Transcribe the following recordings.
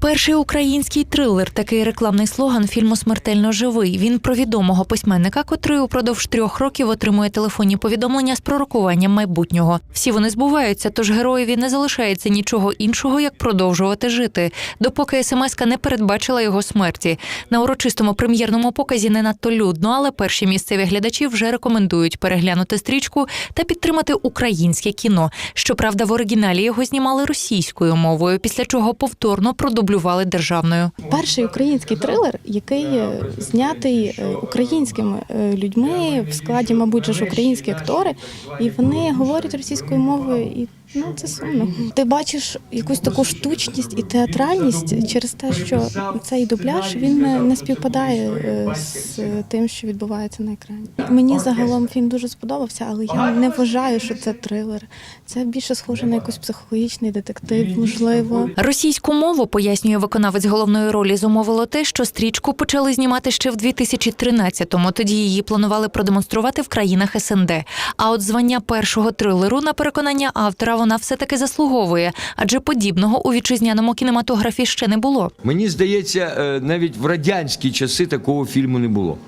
Перший український трилер, такий рекламний слоган фільму Смертельно живий. Він про відомого письменника, котрий упродовж трьох років отримує телефонні повідомлення з пророкуванням майбутнього. Всі вони збуваються, тож героєві не залишається нічого іншого, як продовжувати жити, допоки смс-ка не передбачила його смерті. На урочистому прем'єрному показі не надто людно, але перші місцеві глядачі вже рекомендують переглянути стрічку та підтримати українське кіно. Щоправда, в оригіналі його знімали російською мовою, після чого повторно продублювали державною. Перший український трилер, який знятий е, українськими е, людьми в складі, мабуть, ж українські актори, і вони говорять російською мовою, і ну це сумно. Ти бачиш якусь таку штучність і театральність через те, що цей дубляж він не, співпадає е, з тим, що відбувається на екрані. Мені загалом фільм дуже сподобався, але я не вважаю, що це трилер. Це більше схоже на якийсь психологічний детектив, можливо. Російську мову пояснює виконавець головної ролі. Зумовило те, що стрічку почали знімати ще в 2013-му. Тоді її планували продемонструвати в країнах СНД. А от звання першого трилеру, на переконання автора, вона все таки заслуговує, адже подібного у вітчизняному кінематографі ще не було. Мені здається, е, навіть в радянські часи такого фільму не було.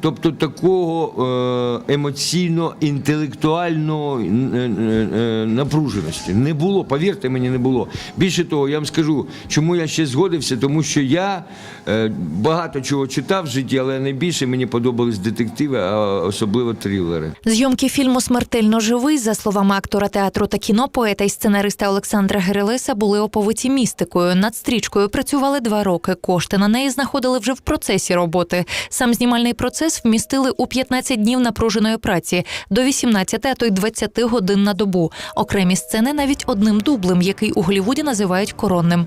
Тобто такого е, емоційно, інтелектуального е, е, напруженості не було. Повірте мені, не було. Більше того, я вам скажу, чому я ще згодився, тому що я багато чого читав в житті, але найбільше мені подобались детективи, а особливо трилери. Зйомки фільму Смертельно живий, за словами актора театру та кіно, поета і сценариста Олександра Герелеса, були оповиті містикою. Над стрічкою працювали два роки. Кошти на неї знаходили вже в процесі роботи. Сам знімальний процес вмістили у 15 днів напруженої праці до 18, а то й 20 годин на добу. Окремі сцени навіть одним дублем, який у Голлівуді називають коронним.